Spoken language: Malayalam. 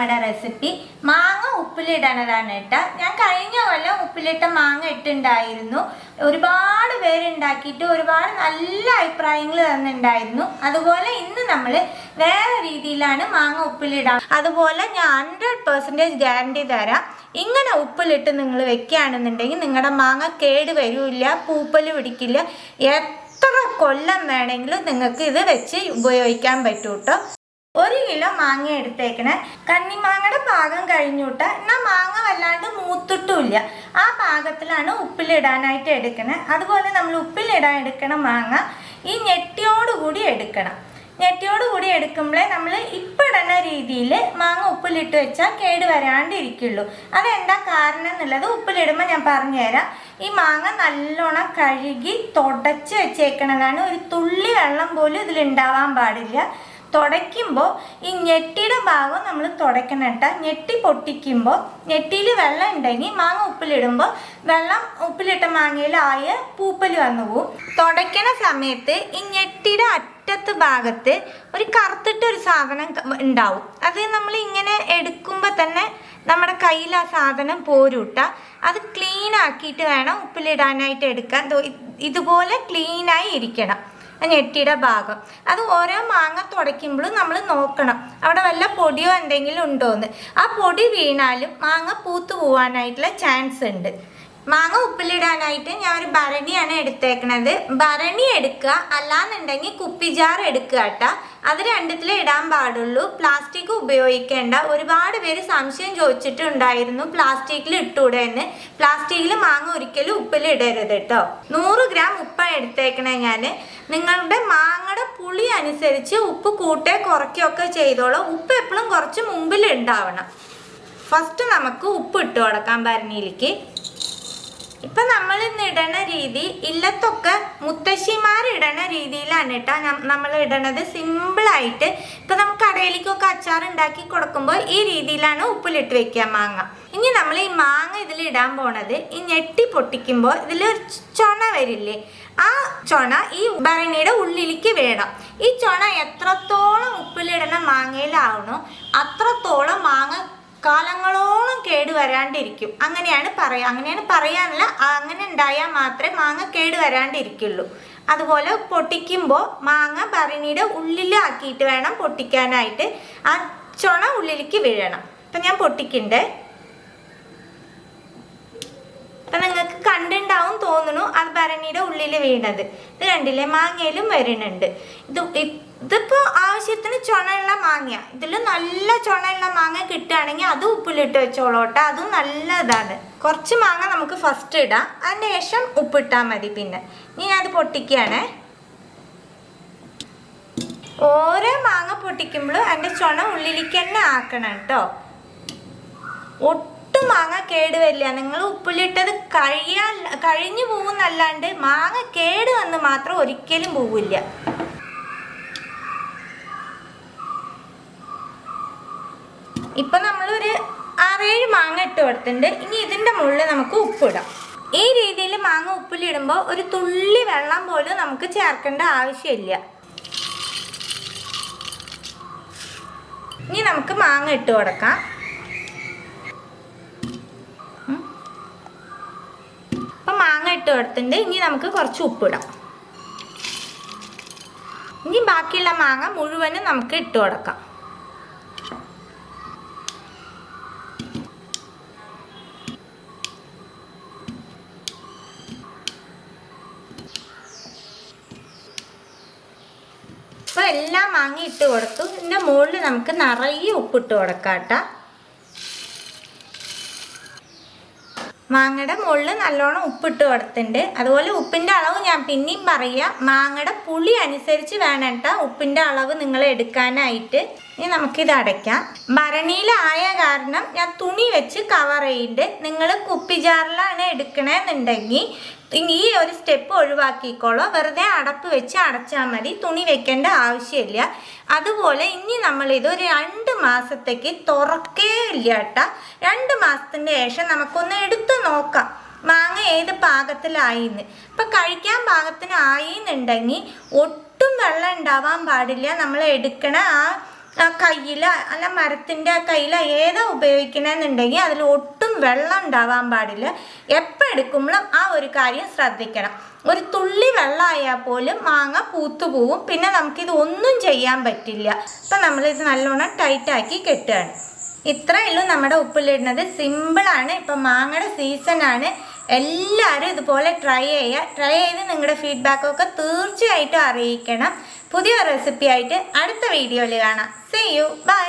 നമ്മുടെ റെസിപ്പി മാങ്ങ ഉപ്പിലിടണതാണ് കേട്ടോ. ഞാൻ കഴിഞ്ഞ കൊല്ലം ഉപ്പിലിട്ട മാങ്ങ ഇട്ടുണ്ടായിരുന്നു. ഒരുപാട് പേരുണ്ടാക്കിയിട്ട് ഒരുപാട് നല്ല അഭിപ്രായങ്ങൾ തന്നിട്ടുണ്ടായിരുന്നു. അതുപോലെ ഇന്ന് നമ്മൾ വേറെ രീതിയിലാണ് മാങ്ങ ഉപ്പിലിടാൻ. അതുപോലെ ഞാൻ ഹൺഡ്രഡ് പെർസെന്റേജ് ഗ്യാരണ്ടി തരാം. ഇങ്ങനെ ഉപ്പിലിട്ട് നിങ്ങൾ വെക്കുകയാണെന്നുണ്ടെങ്കിൽ നിങ്ങളുടെ മാങ്ങ കേട് വരില്ല പൂപ്പൽ പിടിക്കില്ല. എത്ര കൊല്ലം വേണമെങ്കിലും നിങ്ങൾക്ക് ഇത് വെച്ച് ഉപയോഗിക്കാൻ പറ്റൂ കേട്ടോ. ഒരു കിലോ മാങ്ങ എടുത്തേക്കണേ. കന്നിമാങ്ങയുടെ പാകം കഴിഞ്ഞൂട്ട എന്നാൽ മാങ്ങ വല്ലാണ്ട് മൂത്തിട്ടുമില്ല. ആ പാകത്തിലാണ് ഉപ്പിലിടാനായിട്ട് എടുക്കണേ. അതുപോലെ നമ്മൾ ഉപ്പിലിടാൻ എടുക്കണ മാങ്ങ ഈ ഞെട്ടിയോടുകൂടി എടുക്കണം. ഞെട്ടിയോടുകൂടി എടുക്കുമ്പോഴേ നമ്മൾ ഇപ്പിടണ രീതിയിൽ മാങ്ങ ഉപ്പിലിട്ട് വെച്ചാൽ കേട് വരാണ്ടിരിക്കുള്ളൂ. അതെന്താ കാരണം എന്നുള്ളത് ഉപ്പിലിടുമ്പോൾ ഞാൻ പറഞ്ഞുതരാം. ഈ മാങ്ങ നല്ലോണം കഴുകി തുടച്ച് വെച്ചേക്കണതാണ്. ഒരു തുള്ളി വെള്ളം പോലും ഇതിലുണ്ടാവാൻ പാടില്ല. തുടയ്ക്കുമ്പോൾ ഈ ഞെട്ടിയുടെ ഭാഗം നമ്മൾ തുടയ്ക്കണം കേട്ടോ. ഞെട്ടി പൊട്ടിക്കുമ്പോൾ ഞെട്ടിയിൽ വെള്ളം ഉണ്ടെങ്കിൽ മാങ്ങ ഉപ്പിലിടുമ്പോൾ വെള്ളം ഉപ്പിലിട്ട മാങ്ങയിലായ പൂപ്പൽ വന്നു പോവും. തുടയ്ക്കണ സമയത്ത് ഈ ഞെട്ടിയുടെ അറ്റത്ത് ഭാഗത്ത് ഒരു കറുത്തിട്ടൊരു സാധനം ഉണ്ടാവും. അത് നമ്മൾ ഇങ്ങനെ എടുക്കുമ്പോൾ തന്നെ നമ്മുടെ കയ്യിൽ ആ സാധനം പോരൂട്ട അത് ക്ലീൻ ആക്കിയിട്ട് വേണം ഉപ്പിലിടാനായിട്ട് എടുക്കാൻ. ഇതുപോലെ ക്ലീനായി ഇരിക്കണം. ഞെട്ടിയുടെ ഭാഗം. അത് ഓരോ മാങ്ങ തുടയ്ക്കുമ്പോഴും നമ്മൾ നോക്കണം. അവിടെ വല്ല പൊടിയോ എന്തെങ്കിലും ഉണ്ടോയെന്ന് ആ പൊടി വീണാലും മാങ്ങ പൂത്തു പോവാനായിട്ടുള്ള ചാൻസ് ഉണ്ട്. മാങ്ങ ഉപ്പിലിടാനായിട്ട് ഞാൻ ഒരു ഭരണിയാണ് എടുത്തേക്കണത്. ഭരണി എടുക്കുക അല്ലാന്നുണ്ടെങ്കിൽ കുപ്പിജാർ എടുക്കുക കേട്ടോ. അത് രണ്ടത്തിലേ ഇടാൻ പാടുള്ളൂ. പ്ലാസ്റ്റിക് ഉപയോഗിക്കേണ്ട. ഒരുപാട് പേര് സംശയം ചോദിച്ചിട്ടുണ്ടായിരുന്നു പ്ലാസ്റ്റിക്കിൽ ഇട്ടൂടെ എന്ന് പ്ലാസ്റ്റിക്കിൽ മാങ്ങ ഒരിക്കലും ഉപ്പിൽ ഇടരുത് കേട്ടോ. നൂറ് ഗ്രാം ഉപ്പാണ് എടുത്തേക്കണേ ഞാൻ നിങ്ങളുടെ മാങ്ങയുടെ പുളി അനുസരിച്ച് ഉപ്പ് കൂട്ടേ കുറയ്ക്കുകയൊക്കെ ചെയ്തോളൂ. ഉപ്പ് എപ്പോഴും കുറച്ച് മുമ്പിൽ ഉണ്ടാവണം. ഫസ്റ്റ് നമുക്ക് ഉപ്പ് ഇട്ട് കൊടുക്കാം ഭരണിയിലേക്ക്. ഇപ്പൊ നമ്മൾ ഇന്ന് ഇടണ രീതി ഇല്ലത്തൊക്കെ മുത്തശ്ശിമാർ ഇടണ രീതിയിലാണ് കേട്ടോ നമ്മൾ ഇടണത് സിമ്പിളായിട്ട് ഇപ്പൊ നമുക്ക് കടയിലേക്കൊക്കെ അച്ചാർ ഉണ്ടാക്കി കൊടുക്കുമ്പോൾ ഈ രീതിയിലാണ് ഉപ്പിലിട്ട് വെക്കുക മാങ്ങ. ഇനി നമ്മൾ ഈ മാങ്ങ ഇതിൽ ഇടാൻ പോണത് ഈ ഞെട്ടി പൊട്ടിക്കുമ്പോൾ ഇതിൽ ഒരു ചൊണ വരില്ലേ? ആ ചൊണ ഈ ഭരണിയുടെ ഉള്ളിലേക്ക് വേണം. ഈ ചൊണ എത്രത്തോളം ഉപ്പിലിടണ മാങ്ങയിലാവണോ അത്രത്തോളം മാങ്ങ വരാണ്ടിരിക്കും. അങ്ങനെയാണ് പറയുക അങ്ങനെയാണ് പറയാനല്ല അങ്ങനെ ഉണ്ടായാൽ മാത്രമേ മാങ്ങ കേട് വരാണ്ടിരിക്കുള്ളൂ. അതുപോലെ പൊട്ടിക്കുമ്പോൾ മാങ്ങ ഭരണിയുടെ ഉള്ളിലാക്കിയിട്ട് വേണം പൊട്ടിക്കാനായിട്ട്. ആ ചുണ ഉള്ളിലേക്ക് വീഴണം. അപ്പം ഞാൻ പൊട്ടിക്കണ്ടേ. അപ്പം നിങ്ങൾക്ക് കണ്ടുണ്ടാവും തോന്നുന്നു അത് ഭരണിയുടെ ഉള്ളിൽ വീണത്. ഇത് കണ്ടില്ലേ? മാങ്ങയിലും വരുന്നുണ്ട് ഇത് ഇതിപ്പോൾ ആവശ്യത്തിന് ചുണയുള്ള മാങ്ങ ഇതിൽ നല്ല ചുണയുള്ള മാങ്ങ കിട്ടുകയാണെങ്കിൽ അത് ഉപ്പിലിട്ട് വെച്ചോളോട്ടെ. അതും നല്ലതാണ്. കുറച്ച് മാങ്ങ നമുക്ക് ഫസ്റ്റ് ഇടാം. അതിന് ശേഷം ഉപ്പിട്ടാൽ മതി പിന്നെ. ഇനി ഞാനത് പൊട്ടിക്കുകയാണേ. ഓരോ മാങ്ങ പൊട്ടിക്കുമ്പോഴും അതിന്റെ ചുണ ഉള്ളിലേക്ക് തന്നെ ആക്കണം കേട്ടോ. ഒട്ടും മാങ്ങ കേടുവരില്ല നിങ്ങൾ ഉപ്പിലിട്ടത് കഴിയാൻ കഴിഞ്ഞു പോകുന്നല്ലാണ്ട് മാങ്ങ കേട് വന്ന് മാത്രം ഒരിക്കലും പോവില്ല. ഇപ്പൊ നമ്മളൊരു ആറേഴ് മാങ്ങ ഇട്ട് കൊടുത്തിട്ടുണ്ട്. ഇനി ഇതിന്റെ മുകളിൽ നമുക്ക് ഉപ്പിടാം. ഈ രീതിയിൽ മാങ്ങ ഉപ്പിലിടുമ്പോൾ ഒരു തുള്ളി വെള്ളം പോലും നമുക്ക് ചേർക്കേണ്ട ആവശ്യമില്ല. ഇനി നമുക്ക് മാങ്ങ ഇട്ട് കൊടുക്കാം. അപ്പം മാങ്ങ ഇട്ട് കൊടുത്തിട്ടുണ്ട്. ഇനി നമുക്ക് കുറച്ച് ഉപ്പിടാം. ഇനി ബാക്കിയുള്ള മാങ്ങ മുഴുവനും നമുക്ക് ഇട്ട് കൊടുക്കാം. എല്ലാം മാങ്ങി ഇട്ട് കൊടുത്തു. ഇതിന്റെ മുകളിൽ നമുക്ക് നിറയെ ഉപ്പിട്ട് കൊടുക്കാം കേട്ടോ മാങ്ങയുടെ മുകളിൽ നല്ലോണം ഉപ്പിട്ട് കൊടുത്തിട്ടുണ്ട്. അതുപോലെ ഉപ്പിന്റെ അളവ് ഞാൻ പിന്നെയും പറയാം. മാങ്ങയുടെ പുളി അനുസരിച്ച് വേണം കേട്ടോ ഉപ്പിന്റെ അളവ് നിങ്ങൾ എടുക്കാനായിട്ട്. ഇനി നമുക്കിത് അടയ്ക്കാം. ഭരണിയിലായ കാരണം ഞാൻ തുണി വെച്ച് കവർ ചെയ്യുന്നുണ്ട് നിങ്ങൾ കുപ്പിജാറിലാണ് എടുക്കണമെന്നുണ്ടെങ്കിൽ ഈ ഒരു സ്റ്റെപ്പ് ഒഴിവാക്കിക്കോളോ. വെറുതെ അടപ്പ് വെച്ച് അടച്ചാൽ മതി. തുണി വെക്കേണ്ട ആവശ്യമില്ല. അതുപോലെ ഇനി നമ്മളിത് ഒരു രണ്ട് മാസത്തേക്ക് തുറക്കേ ഇല്ല കേട്ടോ. രണ്ട് മാസത്തിന് ശേഷം നമുക്കൊന്ന് എടുത്തു നോക്കാം. മാങ്ങ ഏത് പാകത്തിലായിന്ന്. ഇപ്പം കഴിക്കാൻ പാകത്തിനായി എന്നുണ്ടെങ്കിൽ ഒട്ടും വെള്ളം ഉണ്ടാവാൻ പാടില്ല. നമ്മൾ എടുക്കണ ആ കയ്യിൽ അല്ല മരത്തിന്റെ കയ്യിൽ ഏതാ ഉപയോഗിക്കണമെന്നുണ്ടെങ്കിൽ അതിൽ ഒട്ടും വെള്ളം ഉണ്ടാവാൻ പാടില്ല. എപ്പോൾ എടുക്കുമ്പോഴും ആ ഒരു കാര്യം ശ്രദ്ധിക്കണം. ഒരു തുള്ളി വെള്ളമായാൽ പോലും മാങ്ങ പൂത്തു പോവും. പിന്നെ നമുക്കിത് ഒന്നും ചെയ്യാൻ പറ്റില്ല. അപ്പം നമ്മളിത് നല്ലോണം ടൈറ്റാക്കി കെട്ടുകയാണ്. ഇത്രയേ ഉള്ളൂ നമ്മുടെ ഉപ്പിലിടുന്നത്. സിമ്പിളാണ് ഇപ്പം മാങ്ങയുടെ സീസണാണ് എല്ലാവരും ഇതുപോലെ ട്രൈ ചെയ്യുക. ട്രൈ ചെയ്ത് നിങ്ങളുടെ ഫീഡ്ബാക്കൊക്കെ തീർച്ചയായിട്ടും അറിയിക്കണം. പുതിയ റെസിപ്പി ആയിട്ട് അടുത്ത വീഡിയോയിൽ കാണാം. Say you by